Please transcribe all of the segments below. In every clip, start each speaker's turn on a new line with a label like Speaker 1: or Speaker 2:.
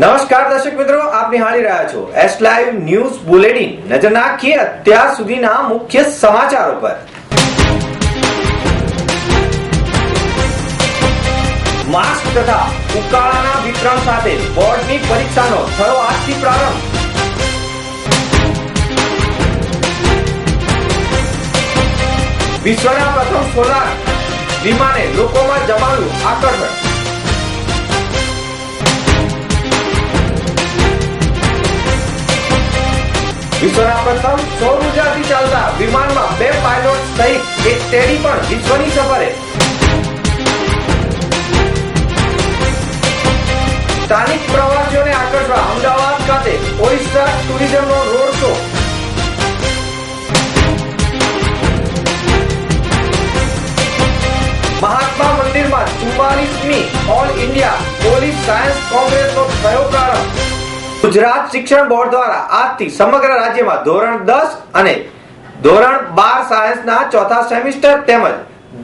Speaker 1: નમસ્કાર દર્શક મિત્રો, આપ નિહાળી રહ્યા છો એસ લાઈવ ન્યૂઝ બુલેટિન નજર નાખીએ અત્યાર સુધીના મુખ્ય સમાચારો પર. માસ્ક તથા ઉકાળાના વિતરણ સાથે બોર્ડની પરીક્ષાનો થયો આજથી પ્રારંભ. વિશ્વના પ્રથમ સોલાર વિમાને લોકોમાં જમાવ્યું આકર્ષણ. વિશ્વના પ્રથમ સૌર ઉર્જાથી ચાલતા વિમાનમાં બે પાયલોટ સહિત એક ટેડી પણ વિશ્વની સફરે. સ્થાનિક પ્રવાસીઓને આકર્ષવા અમદાવાદ ખાતે ઓરિસ્સા ટુરિઝમનો રોડ શો. મહાત્મા મંદિરમાં ચુમ્માલીસમી ઓલ ઇન્ડિયા પોલીસ સાયન્સ કોંગ્રેસનો થયો પ્રારંભ? ગુજરાત શિક્ષણ બોર્ડ દ્વારા આજથી સમગ્ર રાજ્યમાં ધોરણ દસ અને ધોરણ બાર સાયન્સના ચોથા સેમિસ્ટર તેમજ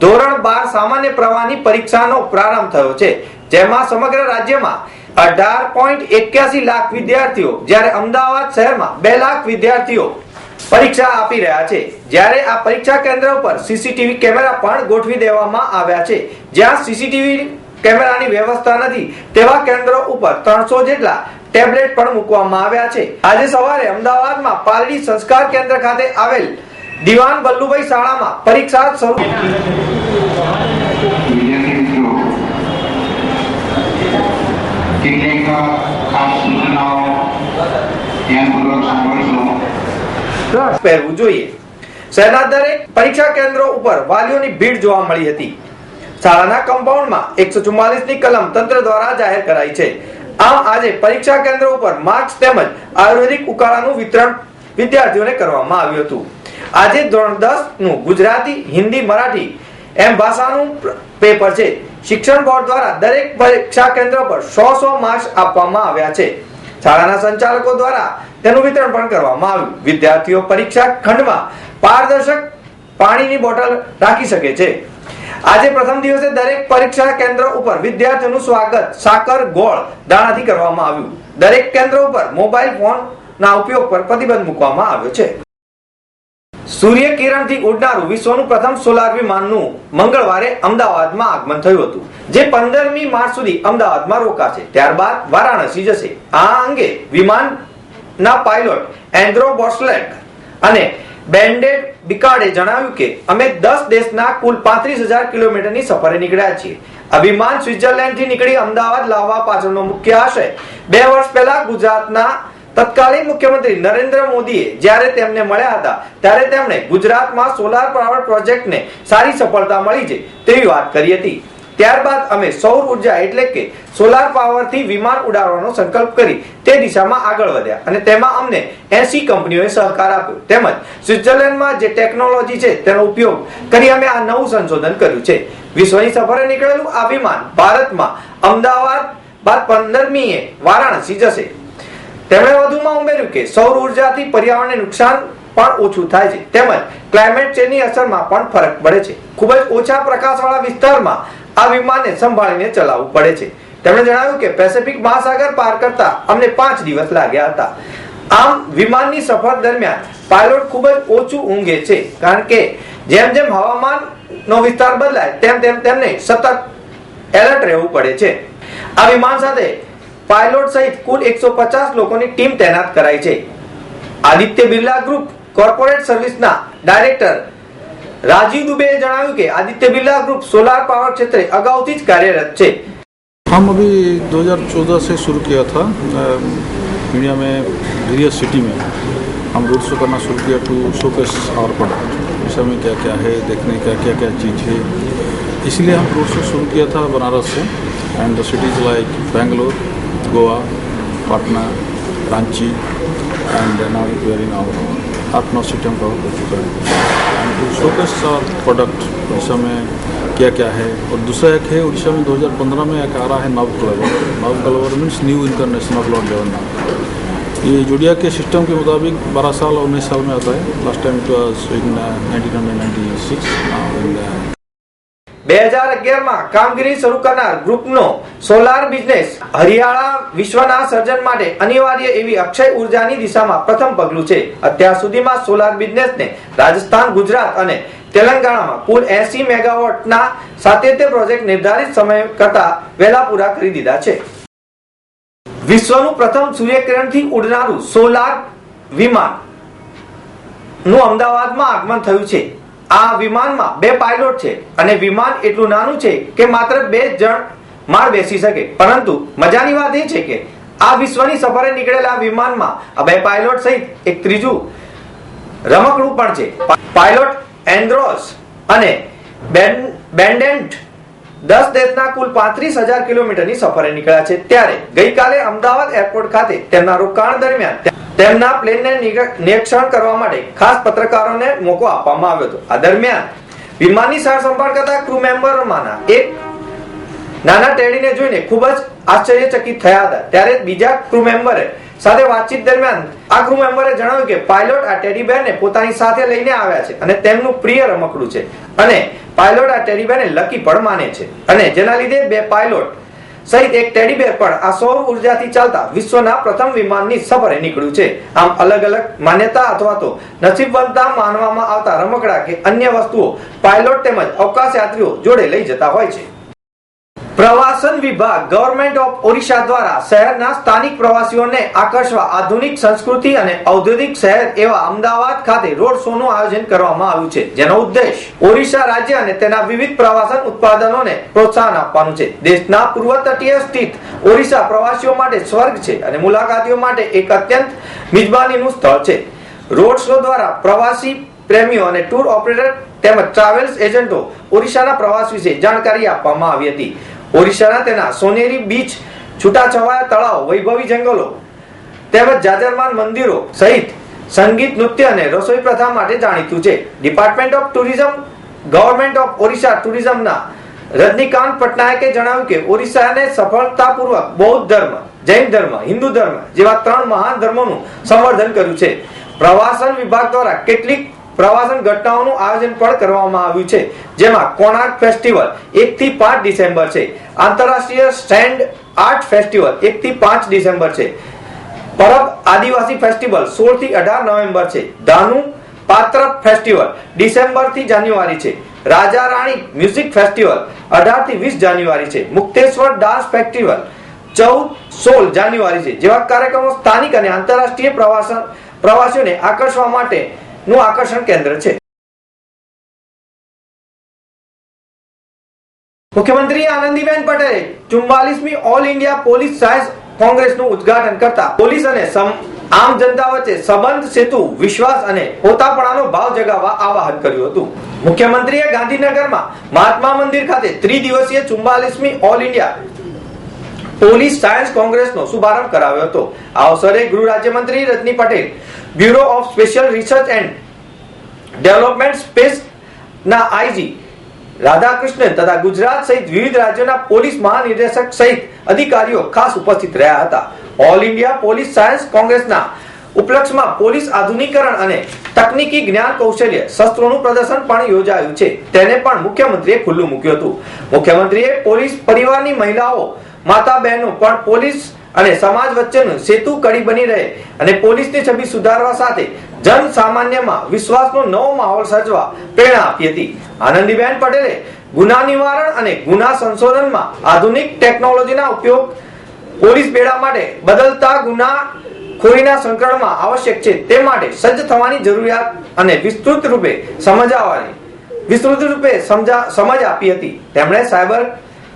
Speaker 1: ધોરણ બાર સામાન્ય પ્રવાહની પરીક્ષાનો પ્રારંભ થયો છે. જેમાં સમગ્ર રાજ્યમાં અઢાર પોઈન્ટ એક્યાસી લાખ વિદ્યાર્થીઓ, જ્યારે અમદાવાદ શહેરમાં બે લાખ વિદ્યાર્થીઓ પરીક્ષા આપી રહ્યા છે. જ્યારે આ પરીક્ષા કેન્દ્ર ઉપર સીસીટીવી કેમેરા પણ ગોઠવી દેવામાં આવ્યા છે. જ્યાં સીસીટીવી કેમેરાની વ્યવસ્થા નથી, તેવા કેન્દ્રો ઉપર ત્રણસો જેટલા ટેબ્લેટ પણ મૂકવામાં આવ્યા છે. આજે સવારે અમદાવાદમાં પાલડી સંસ્કાર કેન્દ્ર ખાતે આવેલ દિવાન વલ્લુભાઈ શાળામાં પરીક્ષા શરૂ પહેરવું જોઈએ. શહેરના દરેક પરીક્ષા કેન્દ્રો ઉપર વાલીઓની ભીડ જોવા મળી હતી. શાળાના કમ્પાઉન્ડમાં એકસો ની કલમ તંત્ર દ્વારા જાહેર કરાઈ છે. આમ આજે પરીક્ષા કેન્દ્ર ઉપર માર્ક્સ તેમજ આયુર્વેદિક ઉકાળાનું વિતરણ વિદ્યાર્થીઓને કરવામાં આવ્યું હતું. આજે ધોરણ દસનું ગુજરાતી, હિન્દી, મરાઠી એમ ભાષાનું પેપર છે. શિક્ષણ બોર્ડ દ્વારા દરેક પરીક્ષા કેન્દ્ર પર સો સો માર્ક્સ આપવામાં આવ્યા છે. શાળાના સંચાલકો દ્વારા તેનું વિતરણ પણ કરવામાં આવ્યું. વિદ્યાર્થીઓ પરીક્ષા ખંડમાં પારદર્શક પાણીની બોટલ રાખી શકે છે. આજે પ્રથમ દિવસે દરેક પરીક્ષા કેન્દ્ર ઉપર વિદ્યાર્થીઓનું સ્વાગત. સાકર, ગોળ, દાણાથી કરવામાં આવ્યું. દરેક કેન્દ્ર ઉપર મોબાઈલ ફોન ના ઉપયોગ પર પ્રતિબંધ મૂકવામાં આવ્યો છે. સૂર્ય કિરણથી ઉડનારું વિશ્વનું પ્રથમ સોલાર વિમાનનું મંગળવારે અમદાવાદમાં આગમન થયું હતું. જે પંદરમી માર્ચ સુધી અમદાવાદમાં રોકાશે. ત્યારબાદ વારાણસી જશે. આ અંગે વિમાનના પાયલોટ એન્ડ્રો બોસ્લેક અને બેન્ડેડ બિકાડે જણાવ્યું કે, અમે દસ દેશના કુલ પાંત્રીસ હજાર કિલોમીટરની સફરે નીકળ્યા છીએ. અભિમાન સ્વિટ્ઝરલેન્ડથી નીકળી અમદાવાદ લાવવા પાછળનો મુખ્ય આશય. બે વર્ષ પહેલા ગુજરાતના તત્કાલીન મુખ્યમંત્રી નરેન્દ્ર મોદીએ જ્યારે તેમને મળ્યા હતા, ત્યારે તેમણે ગુજરાતમાં સોલાર પાવર પ્રોજેક્ટને સારી સફળતા મળી છે તેવી વાત કરી હતી. ત્યારબાદ અમે સૌર ઊર્જા એટલે કે સોલાર પાવરથી વિમાન ઉડાડવાનો સંકલ્પ કરી તે દિશામાં આગળ વધ્યા અને તેમાં અમને 80 કંપનીઓએ સહકાર આપ્યો. તેમજ સ્વિટ્ઝરલેન્ડમાં જે ટેકનોલોજી છે તેનો ઉપયોગ કરી અમે આ નવું સંશોધન કર્યું છે. વિશ્વની સફરે નીકળેલું આ વિમાન ભારતમાં અમદાવાદ, બાદ પંદરમીએ વારાણસી જશે. તેમણે વધુમાં ઉમેર્યું કે સૌર ઉર્જાથી પર્યાવરણને નુકસાન પણ ઓછું થાય છે. તેમજ ક્લાઇમેટ ચેન્જની અસરમાં પણ ફરક પડે છે. ખૂબ જ ઓછા પ્રકાશવાળા વિસ્તારમાં આ વિમાનને સંભાળીને ચલાવવું પડે છે. તેમણે જણાવ્યું કે પેસિફિક મહાસાગર પાર કરતા અમને પાંચ દિવસ લાગ્યા હતા. આમ વિમાનની સફર દરમિયાન પાયલોટ ખૂબ જ ઓછું ઊંઘે છે, કારણ કે જેમ જેમ હવામાનનો વિસ્તાર બદલાય, તેમ તેમ તેમને સતત એલર્ટ રહેવું પડે છે. આ વિમાન સાથે પાયલોટ સહિત કુલ એકસો પચાસ લોકોની ટીમ તૈનાત કરાઈ છે. આદિત્ય બિરલા ગ્રુપ કોર્પોરેટ સર્વિસના ડાયરેક્ટર રાજીવ દુબેએ જણાવ્યું કે Aditya Birla group solar power ક્ષેત્રે અગાઉથી જ કાર્યરત છે
Speaker 2: हम अभी 2014 से शुरू किया था अ, इंडिया में वेरियस सिटी में हम रोड शो करना शुरू किया टू शोकेस आवर प्रोडक्ट विषय में क्या क्या है देखने का क्या क्या चीज़ है इसलिए हम रोड शो शुरू किया था बनारस से and the cities like Bangalore Goa Patna Ranchi and now we are in our आठ नौ सिटी हम कवर कर चुके हैं एंड और प्रोडक्ट उड़ीसा में क्या क्या है? और दूसरा एक है, उड़ीसा में 2015 में एक आ रहा है Nav Kalevar Nav Kalevar means new international law level नाम। ये जुड़िया के सिस्टम के मुताबिक 12 साल और 19 साल में आता है। Last time it was in nineteen hundred ninety six
Speaker 1: બે હજાર અગિયારમાં કામગીરી શરૂ કરનાર ગ્રુપનો સોલાર બિઝનેસ હરિયાળા વિશ્વના સર્જન માટે અનિવાર્ય એવી અક્ષય ઉર્જાની દિશામાં પ્રથમ પગલું છે. અત્યાર સુધીમાં સોલાર બિઝનેસને રાજસ્થાન, ગુજરાત અને તેલંગાણામાં કુલ એસી મેગાવોટના સાતેતેર પ્રોજેક્ટ નિર્ધારિત સમય કરતા વહેલા પૂરા કરી દીધા છે. વિશ્વનું પ્રથમ સૂર્યકિરણથી ઉડનારું સોલાર વિમાનનું અમદાવાદમાં આગમન થયું છે. આ વિમાનમાં બે પાયલોટ છે અને વિમાન એટલું નાનું છે કે માત્ર બે જણ માર બેસી શકે. પરંતુ મજાની વાત એ છે કે આ વિશ્વની સફરે નીકળેલા વિમાનમાં આ બે પાયલોટ સહિત એક ત્રીજું રમકડું પણ છે. પાયલોટ એન્ડ્રોસ અને બેન- બેન્ડેન્ટ દસ દેશના કુલ પાંત્રીસ હજાર કિલોમીટરની સફરે નીકળ્યા છે. ત્યારે ગઈકાલે અમદાવાદ એરપોર્ટ ખાતે તેમના રોકાણ દરમિયાન તેમના પ્લેનને નિરીક્ષણ કરવા માટે ખાસ પત્રકારોને મોકો આપવામાં આવ્યો હતો. આ દરમિયાન વિમાનની સાર સંભાળ કરતા ક્રૂ મેમ્બરોમાંના એક નાના ટેડીને જોઈને ખૂબ જ આશ્ચર્યચકિત થયા હતા. ત્યારે બીજા ક્રૂ મેમ્બરે સાથે વાતચીત દરમિયાન આ ક્રૂ મેમ્બરે જણાવ્યું કે પાયલોટ આ ટેડી બેરને પોતાની સાથે લઈને આવ્યા છે અને તેમનું પ્રિય રમકડું છે અને પાયલોટ આ ટેડી બેરને લકી પણ માને છે. અને જેના લીધે બે પાયલોટ સહિત એક ટેડીબેર પણ આ સૌર ઉર્જાથી ચાલતા વિશ્વના પ્રથમ વિમાનની સફરે નીકળ્યું છે. આમ અલગ અલગ માન્યતા અથવા તો નસીબવંતા માનવામાં આવતા રમકડા કે અન્ય વસ્તુઓ પાયલોટ તેમજ અવકાશ યાત્રીઓ જોડે લઈ જતા હોય છે. પ્રવાસન વિભાગ ગવર્મેન્ટ ઓફ ઓડિશા દ્વારા શહેરના સ્થાનિક પ્રવાસીઓને આકર્ષવા આધુનિક સંસ્કૃતિ અને ઔદ્યોગિક શહેર એવા અમદાવાદ ખાતે રોડ શો નું આયોજન કરવામાં આવ્યું છે, જેનો ઉદ્દેશ ઓડિશા રાજ્ય અને તેના વિવિધ પ્રવાસન ઉત્પાદનોને પ્રોત્સાહન આપવાનું છે. દેશના પૂર્વ તટીય સ્થિત ઓડિશા પ્રવાસીઓ માટે સ્વર્ગ છે અને મુલાકાતીઓ માટે એક અત્યંત મિજબાનીનું સ્થળ છે. રોડ શો દ્વારા પ્રવાસી પ્રેમીઓ અને ટૂર ઓપરેટર તેમજ ટ્રાવેલ્સ એજન્ટો ઓડિશાના પ્રવાસ વિશે જાણકારી આપવામાં આવી હતી. ઓરિસ્સાના તેના સોનેરી બીચ, છૂટાછવાયા તળાવ, વૈભવી જંગલો તેમજ જાજરમાન મંદિરો સહિત સંગીત, નૃત્ય અને રસોઈ પ્રથા માટે જાણીતું છે. Department of tourism government of Orissa ટુરિઝમના Rajnikant પટનાયકે જણાવ્યું કે ઓરિસ્સાને સફળતાપૂર્વક બૌદ્ધ ધર્મ, જૈન ધર્મ, હિન્દુ ધર્મ જેવા ત્રણ મહાન ધર્મોનું સંવર્ધન કર્યું છે. પ્રવાસન વિભાગ દ્વારા કેટલીક પ્રવાસન ઘટનાઓનું આયોજન પણ કરવામાં આવ્યું છે, જેમાં કોણાર્ક ફેસ્ટિવલ એક થી પાંચ ડિસેમ્બર છે, આંતરરાષ્ટ્રીય સ્ટેન્ડ આર્ટ ફેસ્ટિવલ એક થી પાંચ ડિસેમ્બર છે, પરબ આદિવાસી ફેસ્ટિવલ સોળથી અઢાર નવેમ્બર છે, ધાનુ પાત્ર ફેસ્ટિવલ ડિસેમ્બરથી જાન્યુઆરી છે રાજા રાણી મ્યુઝિક ફેસ્ટિવલ અઢારથી વીસ જાન્યુઆરી છે, મુક્તેશ્વર ડાન્સ ફેસ્ટિવલ ચૌદ સોળ જાન્યુઆરી છે, જેવા કાર્યક્રમો સ્થાનિક અને આંતરરાષ્ટ્રીય પ્રવાસન પ્રવાસીઓને આકર્ષવા માટે નું આકર્ષણ કેન્દ્ર છે. મુખ્યમંત્રી આનંદીબેન પટેલે ચુમ્બાલીસમી ઓલ ઇન્ડિયા પોલીસ સાયન્સ કોંગ્રેસનું ઉદ્ઘાટન કરતા પોલીસ અને આમ જનતા વચ્ચે સંબંધ, સેતુ, વિશ્વાસ અને પોતાપણાનો ભાવ જગાવવા આવાહન કર્યું હતું. મુખ્યમંત્રીએ ગાંધીનગરમાં મહાત્મા મંદિર ખાતે ત્રિદિવસીય ચુમ્બાલીસમી ઓલ ઇન્ડિયા પોલીસ સાયન્સ કોંગ્રેસનો શુભારંભ કરાવ્યો હતો. આ અવસરે ગૃહ રાજ્યમંત્રી Rajni Patel, bureau of special research and development space ના આઈજી રાધાકૃષ્ણન તથા ગુજરાત સહિત વિવિધ રાજ્યોના પોલીસ મહાનિર્દેશક સહિત અધિકારીઓ ખાસ ઉપસ્થિત રહ્યા હતા. ઓલ ઇન્ડિયા પોલીસ સાયન્સ કોંગ્રેસના ઉપલક્ષમાં પોલીસ આધુનિકરણ અને તકનીકી જ્ઞાન કૌશલ્ય શસ્ત્રોનું પ્રદર્શન પણ યોજાયું છે. તેને પણ મુખ્યમંત્રીએ ખુલ્લું મૂક્યું હતું. મુખ્યમંત્રીએ પોલીસ પરિવારની મહિલાઓ માતા બહેનો પણ પોલીસ અને સમાજ વચ્ચેનું સેતુ કડી બની રહે અને પોલીસની છબી સુધારવા સાથે જન સામાન્યમાં વિશ્વાસનો નવો માહોલ સર્જવા પ્રેરણા આપી હતી. આનંદીબેન પટેલે ગુના નિવારણ અને ગુના સંશોધનમાં આધુનિક ટેકનોલોજીના ઉપયોગ પોલીસ બેડા માટે બદલતા ગુના ખોરીના સંકળમાં આવશ્યક છે તે માટે સજ્જ થવાની જરૂરિયાત અને વિસ્તૃત રૂપે સમજાવવાની, વિસ્તૃત રૂપે સમજા, સમજ આપી હતી. તેમણે સાયબર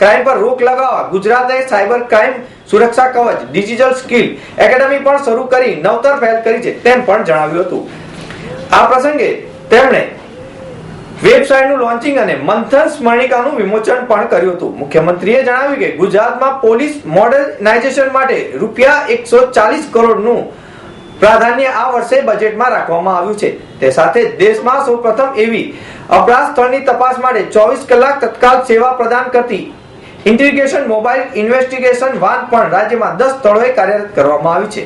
Speaker 1: ક્રાઇમ પર રોક લગાવવા ગુજરાતે સાયબર ક્રાઇમ સુરક્ષા કવચ ડિજિટલ સ્કિલ એકેડમી પણ શરૂ કરી નવતર પહેલ કરી છે તેમ પણ જણાવ્યું હતું. આ પ્રસંગે તેમણે વેબસાઇટનું લોન્ચિંગ અને મંથન સ્મરણિકાનું વિમોચન પણ કર્યું હતું. મુખ્યમંત્રીએ જણાવ્યું કે ગુજરાતમાં પોલીસ મોડર્નાઇઝેશન માટે રૂપિયા એકસો ચાલીસ કરોડનું પ્રાધાન્ય આ વર્ષે બજેટમાં રાખવામાં આવ્યું છે. તે સાથે દેશમાં સૌપ્રથમ એવી અપરાધ સ્થળની તપાસ માટે ચોવીસ કલાક તત્કાલ સેવા પ્રદાન કરતી ઇન્ટિગ્રેશન, મોબાઈલ ઇન્વેસ્ટિગેશન વાન પણ રાજ્યમાં દસ સ્થળોએ કાર્યરત કરવામાં આવી છે.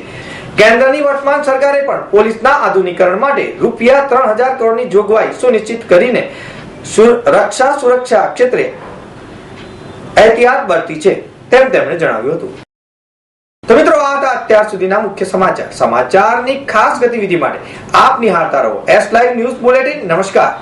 Speaker 1: કેન્દ્રની વર્તમાન સરકારે પણ પોલીસના આધુનિકરણ માટે રૂપિયા ત્રણ હજાર કરોડની જોગવાઈ સુનિશ્ચિત કરીને રક્ષા સુરક્ષા ક્ષેત્રે એહતિયાત બરતી છે, તેમ તેમણે જણાવ્યું હતું. તો મિત્રો, આ હતા અત્યાર સુધીના મુખ્ય સમાચાર. સમાચારની ખાસ ગતિવિધિ માટે આપ નિહાળતા રહો. એસ લાઈવ ન્યૂઝ બુલેટિન નમસ્કાર.